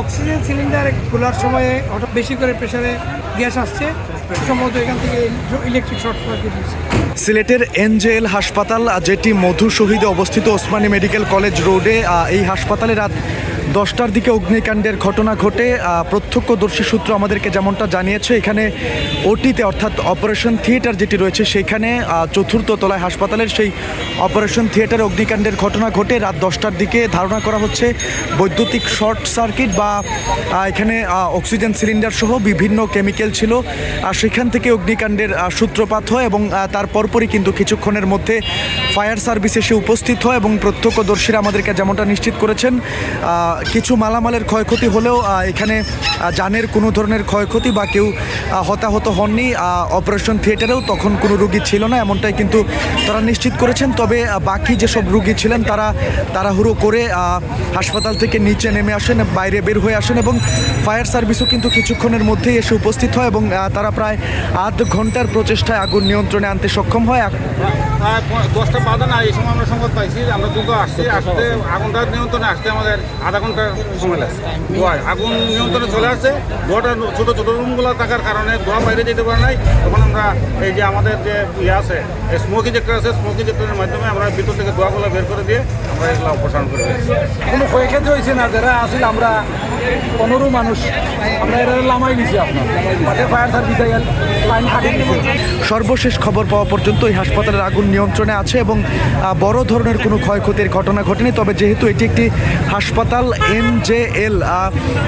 Oxygen cylinder খোলার সময়ে হঠাৎ বেশি করে প্রেশারে গ্যাস আসছে। এখান থেকে ইলেকট্রিক শর্ট সার্কিট সিলেটের এনজেএল হাসপাতাল যেটি মধু শহীদে অবস্থিত ওসমানী মেডিকেল কলেজ রোডে এই হাসপাতালে রাত দশটার দিকে অগ্নিকাণ্ডের ঘটনা ঘটে। প্রত্যক্ষদর্শী সূত্র আমাদেরকে যেমনটা জানিয়েছে, এখানে ওটিতে অর্থাৎ অপারেশন থিয়েটার যেটি রয়েছে, সেখানে চতুর্থ তলায় হাসপাতালের সেই অপারেশন থিয়েটারে অগ্নিকাণ্ডের ঘটনা ঘটে। রাত দশটার দিকে ধারণা করা হচ্ছে বৈদ্যুতিক শর্ট সার্কিট বা এখানে অক্সিজেন সিলিন্ডার সহ বিভিন্ন কেমিক্যাল ছিল। সেখান থেকে অগ্নিকাণ্ডের সূত্রপাত হয় এবং তার পরপরই কিন্তু কিছুক্ষণের মধ্যে ফায়ার সার্ভিস এসে উপস্থিত হয় এবং প্রত্যক্ষদর্শীরা আমাদেরকে যেমনটা নিশ্চিত করেছেন কিছু মালামালের ক্ষয়ক্ষতি হলেও এখানে যানের কোনো ধরনের ক্ষয়ক্ষতি বা কেউ হতাহত হননি অপারেশন থিয়েটারেও তখন কোনো রুগী ছিল না, এমনটাই কিন্তু তারা নিশ্চিত করেছেন। তবে বাকি যেসব রুগী ছিলেন তারা তাড়াহুড়ো করে হাসপাতাল থেকে নিচে নেমে আসেন, বাইরে বের হয়ে আসেন এবং ফায়ার সার্ভিসও কিন্তু কিছুক্ষণের মধ্যেই এসে উপস্থিত হয় এবং তারা প্রায় আধ ঘণ্টার প্রচেষ্টায় আগুন নিয়ন্ত্রণে আনতে সক্ষম হয়। দশটা বাজে না এই সময় আমরা সংবাদ পাইছি আমরা দ্রুত আসছি আসতে আগুনটা নিয়ন্ত্রণে আসতে আমাদের আধা ঘণ্টার সময় লাগছে। আগুন নিয়ন্ত্রণে চলে আসছে ধোঁয়াটা ছোটো ছোটো রুমগুলো থাকার কারণে ধোঁয়া বাইরে যেতে পারে নাই। তখন আমরা এই যে আমাদের যে ইয়ে আছে স্মোকি জেক্টর আছে স্মোকি জেক্টরের মাধ্যমে আমরা ভিতর থেকে ধোঁয়াগুলো বের করে দিয়ে আমরা এগুলো অপসারণ করে দিয়েছি। কোনো ক্ষয়ক্ষতি হয়েছে না যারা আসলে আমরা পনেরো মানুষ। আমরা এরা লামাই নিছি আপনার। ফায়ার সার্ভিস সর্বশেষ খবর পাওয়া পর্যন্ত এই হাসপাতালের আগুন নিয়ন্ত্রণে আছে এবং বড় ধরনের কোনো ক্ষয়ক্ষতির ঘটনা ঘটেনি, তবে যেহেতু এটি একটি হাসপাতাল এন জে এল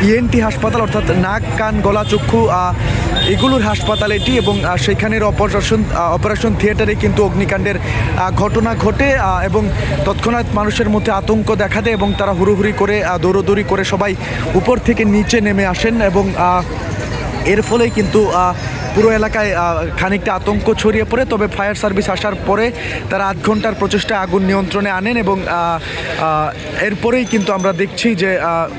ইএনটি হাসপাতাল, অর্থাৎ নাক, কান, গলা, চক্ষু এগুলোর হাসপাতাল এটি এবং সেখানের অপারেশন অপারেশন থিয়েটারে কিন্তু অগ্নিকাণ্ডের ঘটনা ঘটে এবং তৎক্ষণাৎ মানুষের মধ্যে আতঙ্ক দেখা দেয় এবং তারা হুড়োহুড়ি করে দৌড়োদৌড়ি করে সবাই উপর থেকে নিচে নেমে আসেন এবং এর ফলেই কিন্তু পুরো এলাকায় খানিকটা আতঙ্ক ছড়িয়ে পড়ে, তবে ফায়ার সার্ভিস আসার পরে তারা আধ ঘণ্টার প্রচেষ্টায় আগুন নিয়ন্ত্রণে আনেন এবং এরপরেই কিন্তু আমরা দেখছি যে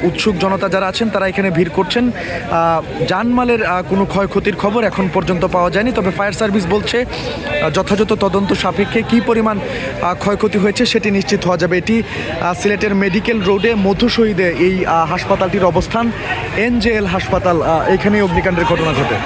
উৎসুক জনতা যারা আছেন তারা এখানে ভিড় করছেন। জানমালের কোনো ক্ষয়ক্ষতির খবর এখন পর্যন্ত পাওয়া যায়নি, তবে ফায়ার সার্ভিস বলছে যথাযথ তদন্ত সাপেক্ষে কী পরিমাণ ক্ষয়ক্ষতি হয়েছে সেটি নিশ্চিত হওয়া যাবে। এটি সিলেটের মেডিকেল রোডে মধু শহীদে এই হাসপাতালটির অবস্থান, এনজেএল হাসপাতাল এখানেই অগ্নিকাণ্ডের ঘটনা ঘটে।